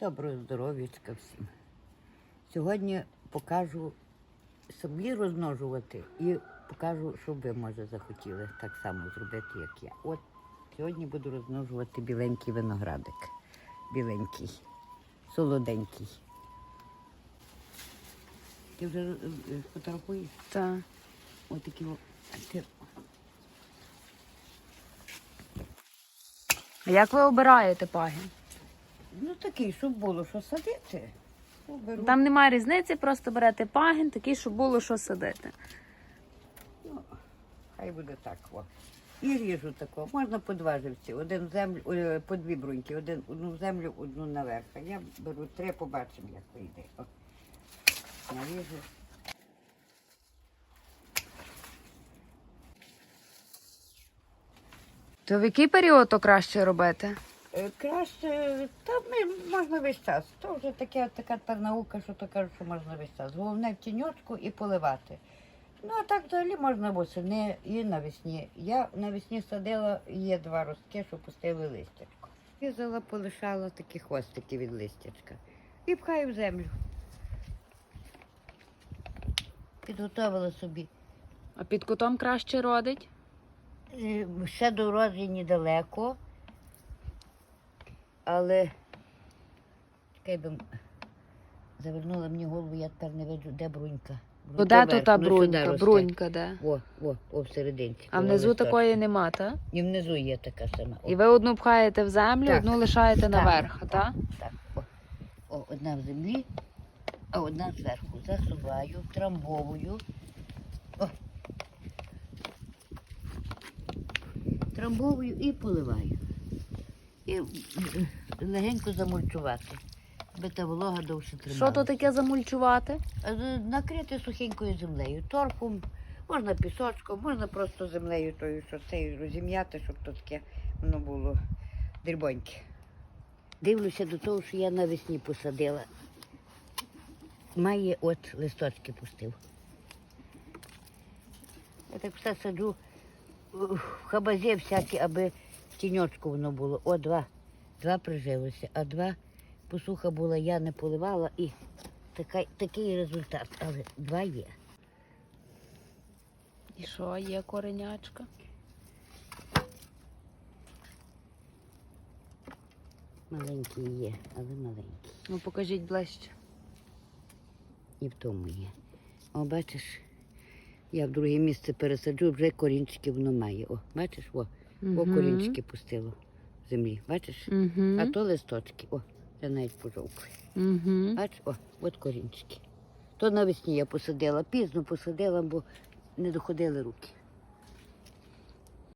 Доброго здоров'ячка всім. Сьогодні покажу собі розмножувати і покажу, що ви, може, захотіли так само зробити, як я. От сьогодні буду розмножувати біленький виноградик. Біленький, солоденький. Ти вже е, е. Так. Отакі. А як ви обираєте пагін? Ну такий, щоб було що садити. Оберу. Там немає різниці, просто берете пагін, такий, щоб було що садити. Ну, хай буде так. О. І ріжу тако. Можна по два живці. Один в землю, ой, по дві бруньки, один одну в землю, одну наверх. А я беру три, побачимо, як вийде. О. Наріжу. То в який період то краще робити? Е, Краще, та ми, можна весь час. То вже таке, така та наука, що то кажуть, що можна весь час. Головне в тіньочку і поливати. Ну, а так взагалі можна восени і навесні. Я навесні садила, є два ростки, що пустили листячко. Різала, полишала такі хвостики від листячка. І пхаю в землю. Підготовила собі. А під кутом краще родить? Е, Ще до роджені далеко, але чекай, би завернула мені голову, я тепер не виджу, де брунька. Бо де то та брунька? Брунька де? О, о, о, всерединці. А внизу такої нема, так? І внизу є така сама. О, І ви одну пхаєте в землю, Так. одну лишаєте Так, наверх, так, так? Так, о. о, одна в землі, а одна зверху. Засуваю, трамбовую. О. Трамбовую і поливаю. І легенько замульчувати, аби та волога довше тримала. Що то таке замульчувати? Е, Накрити сухенькою землею, торфом, можна пісочком, можна просто землею тою, що це розім'яти, щоб то таке воно було дрібоньке. Дивлюся до того, що я навесні посадила. Має от листочки пустив. Я так все саджу в хабазі всякі, аби тіньочку воно було. О, два. Два прижилося, а два посуха була, я не поливала і така, такий результат. Але два є. І що, є коренячка? Маленькі є, але маленькі. Ну покажіть ближче. І в тому є. О, бачиш, я в друге місце пересаджу, вже корінчики воно має. О, бачиш, о, о Мгм. корінчики пустило в землі. Бачиш? Угу. А то листочки. О, я навіть пожовкую. Угу. Бачиш, о, от корінчики. То навесні я посадила, пізно посадила, бо не доходили руки.